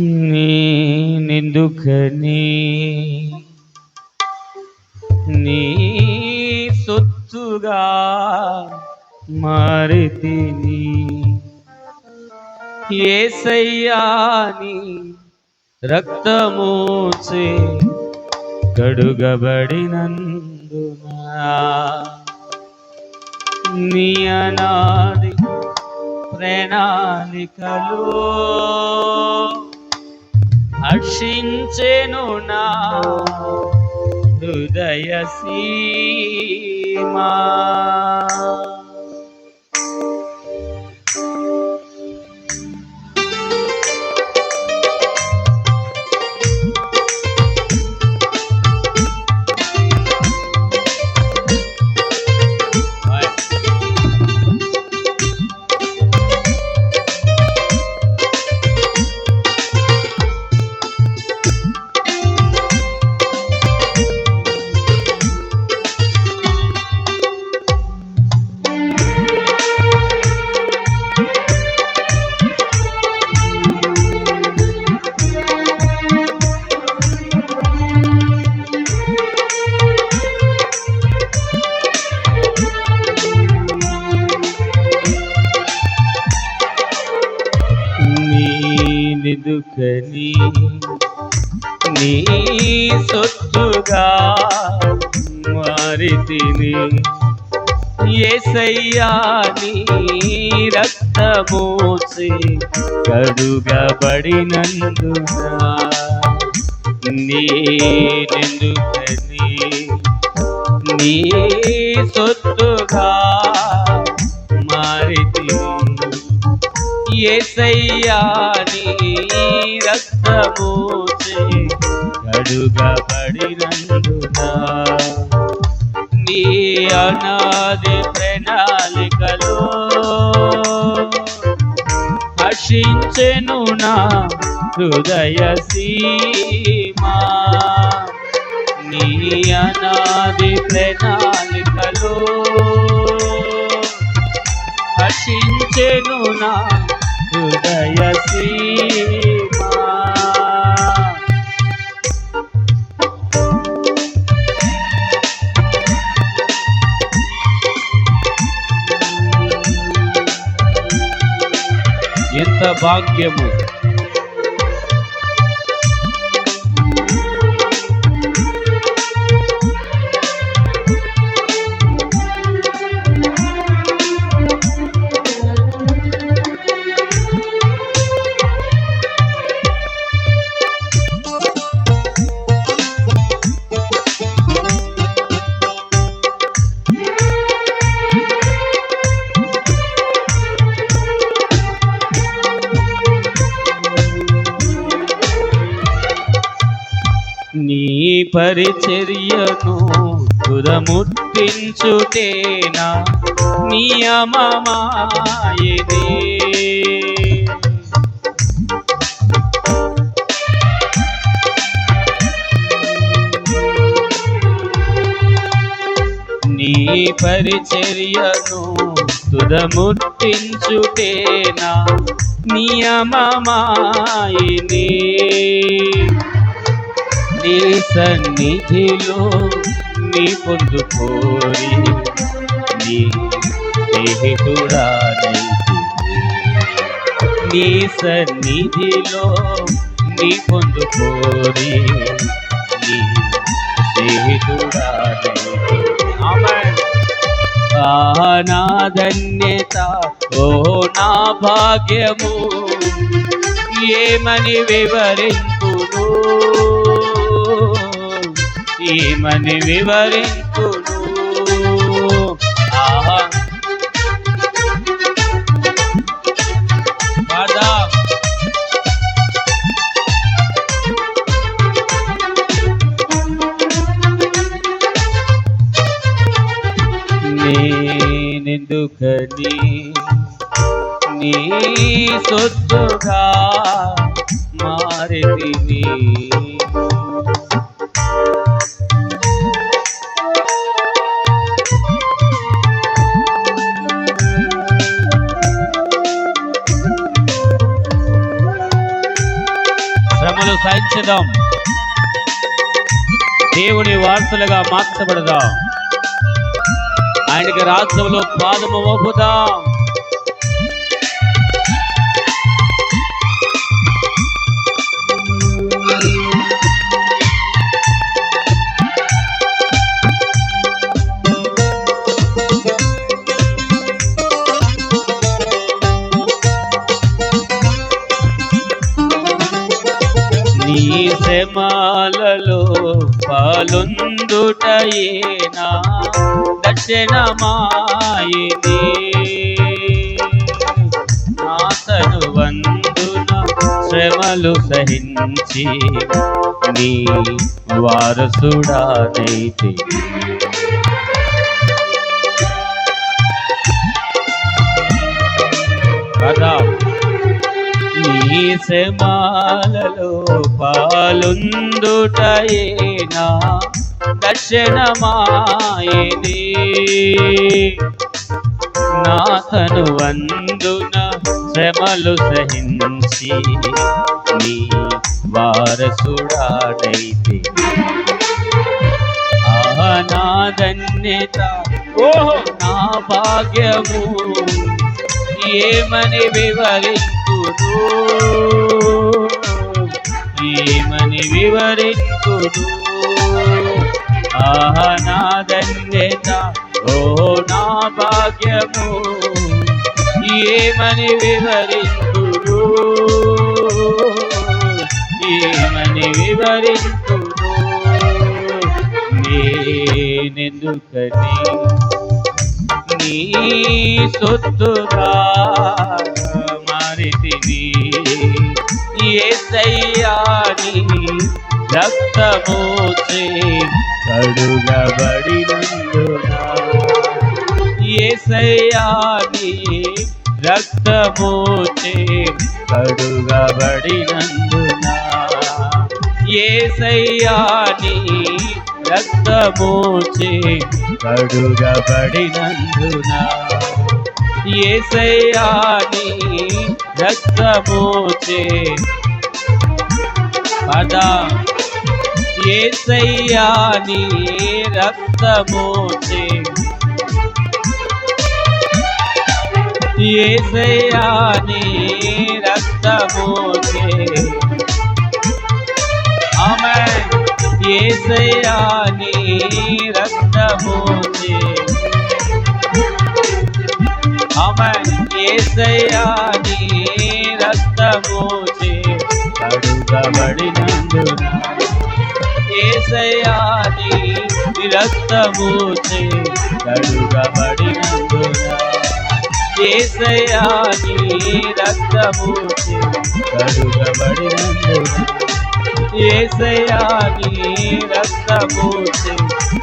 నేనెందుకని నీ సొత్తుగా మారితిని. ఏసయ్యాని రక్తమోచే కడుగబడినందునా? నీ అనాది ప్రణాళికలో హర్షించెను నా హృదయ సీమా. నీనిదుకని నీ సొత్తుగా మారితిని. ఏసయ్యా నీ రక్తమోసి కడుగబడినందునా నేనెందుకని? నీ సొత్తుగా మారితిని. ఏసయ్యా నీ రక్తమూచే కడుగబడినందునా నీ అనాది ప్రణాళికలో హర్షించెను నా హృదయ సీమా. నీ అనాది ప్రణాళికలో హర్షించెను నా హృదయ సీమా ఎంత భాగ్యము నీ పరిచర్యను తుదముట్టించుటేనా నియమమాయనే నీ పరిచర్యను తుదముట్టించుటేనా నియమమాయనే నీ సన్నిధిలో నీ పొందుకోరి. నీ స్నేహితుడా నీ సన్నిధిలో నీ పొందుకోరి. నీ స్నేహితుడా ఆ నా ధన్యత ఓ నా భాగ్యము ఏమని వివరింపును? ఏమని వివరించును. శ్రమలు సహించుదాం దేవుని వారసులుగా మార్చబడదాం. ఆయనకి రాజ్యంలో పాదము మోపుదాం. నీ శ్రమాలలో పాలుందుటయేనా దర్శనమాయిని నాతను వందున శ్రమలు సహించి నీ వారసుడానైతే శ్రమాలలో పాలుందుటయేనా దర్శనమాయని. నాథను వందున శ్రమలు సహించి నీ వారసుడాడైతే. నా ధన్యత ఓహో! నా భాగ్యము. ఏమని వివరించును ఏమని వివరించును. ఆహ నా ధన్యత ఓ నా భాగ్యము. ఏమని వివరించును. ఏమని వివరించును. నేనెందుకని? నీ సొత్తుగా ఏసయ్యాని రక్తమోచే కడుగబడి ఏసయ్యాని రక్తమోచే కడుగబడినందున ఏసయ్యాని రక్తమోచే కడుగబడినందున ఏసయ్యాని రక్తమోచే పదా ఏసయ్యాని రక్తమోచే ఏసయ్యాని రక్తమోచే ఆమె ఏసయ్యాని రక్తమోచే ఆమె ఏసయ్యాని రక్తమోచే కడుగబడినందున ఏసయ్యాని రక్తమోచే కడుగబడినందున ఏసయాని రక్తమూర్తి కడుగబడినందున ఏసయాని రక్తమూర్తి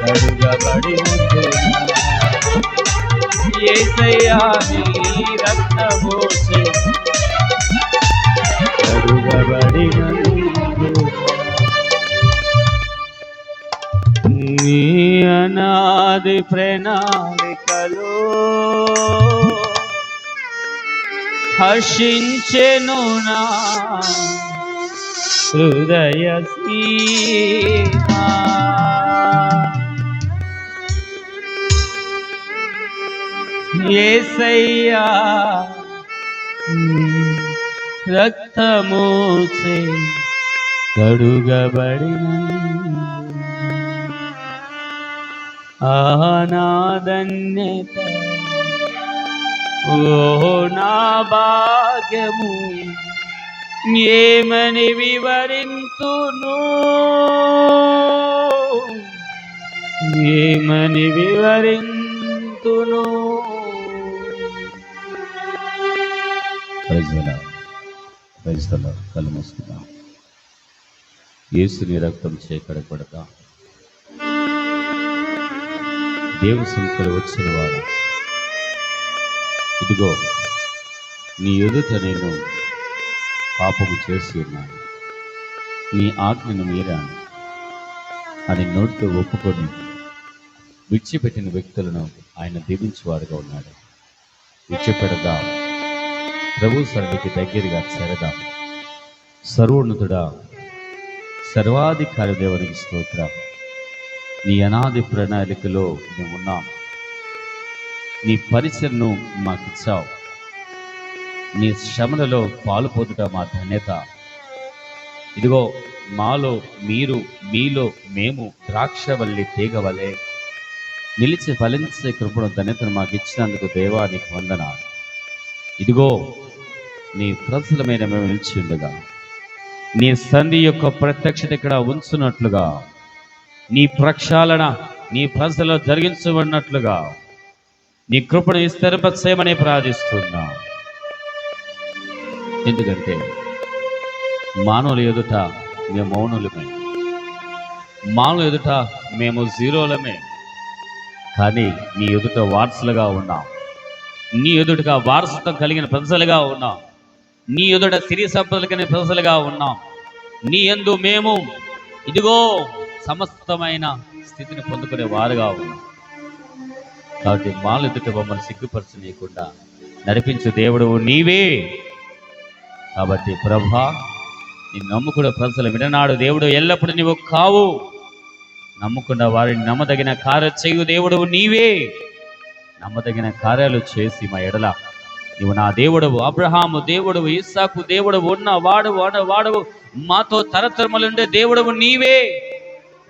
కడుగబడినందున ఏసయాని రక్తమూర్తి నాది ప్రణాళికలు హర్షించెను నా హృదయ సీమా. యేసయ్యా రక్తమూసే కడుగబడిన ఆనాదన్యత. ఓ నా భాగ్యము ఏమని వివరింతును? ఏమని వివరింతును? ప్రైజ్లా ప్రైజ్లా కళ్ళు మూసుకుందాం. రక్తం చేకడపడతా దేవుని వచ్చిన వాడు ఇదిగో నీ ఎదుట నేను పాపము చేసి ఉన్నాను. నీ ఆజ్ఞను మీరాను. అని నోట్లో ఒప్పుకొని విడిచిపెట్టిన వ్యక్తులను ఆయన దీవించేవాడుగా ఉన్నాడు. విడిచిపెడదాం? ప్రభు సన్నిధికి దగ్గరగా చేరదాం? సర్వోన్నతుడా సర్వాధికారి దేవునికి స్తోత్రం. నీ అనాది ప్రణాళికలో మేము ఉన్నాం నీ పరిచయను మాకిచ్చావు. నీ శ్రమలలో పాలు పొందుట మా ధన్యత. ఇదిగో మాలో మీరు మీలో మేము ద్రాక్షవల్లి తీగవలే. నిలిచి ఫలించే కృపణ ధన్యతను మాకు ఇచ్చినందుకు దేవానికి వందన ఇదిగో నీ ప్రజలమైన మేము నిలిచి ఉండగా. నీ సంధి యొక్క ప్రత్యక్షత ఇక్కడ ఉంచున్నట్లుగా నీ ప్రక్షాళన నీ ప్రజలో జరిగించబడినట్లుగా నీ కృపను విస్తరింపచేయమని ప్రార్థిస్తున్నా. ఎందుకంటే మానవుల ఎదుట మేము మౌనులమే. మానవుల ఎదుట మేము జీరోలమే. కానీ నీ ఎదుట వారసులుగా ఉన్నాం. నీ ఎదుటగా వారసత్వం కలిగిన ప్రజలుగా ఉన్నాం. నీ ఎదుట సిరి సంపదలు కలిగిన ప్రజలుగా ఉన్నాం. నీ ఎందు మేము ఇదిగో సమస్తమైన స్థితిని పొందుకునే వారుగా ఉన్నాం. కాబట్టి మాలు ఎదుట మమ్మల్ని సిగ్గుపరచనీయకుండా నడిపించు దేవుడు నీవే. కాబట్టి ప్రభా నిన్ను నమ్ముకున్న ప్రజలు విడనాడు దేవుడు ఎల్లప్పుడూ నీవు కావు. నమ్ముకున్న వారిని నమ్మదగిన కార్య చేయు దేవుడు నీవే. నమ్మదగిన కార్యాలు చేసి మా ఎడల నీవు నా దేవుడవు అబ్రహాము దేవుడవు ఇస్సాకు దేవుడవు ఉన్న వాడు వాడ వాడవు మాతో తరతరములుండే దేవుడవు నీవే.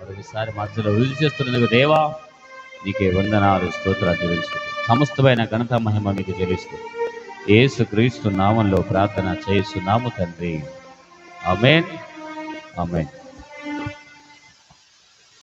ప్రతిసారి మధ్యలో రుజువు చేస్తున్నందుకు దేవా నీకే వందనాలు స్తోత్రాలు చెల్లిస్తూ సమస్తమైన ఘనత మహిమ మీకు చెల్లిస్తూ ఏసు క్రీస్తు నామంలో ప్రార్థన చేస్తున్నాము తండ్రి. అమేన్ అమేన్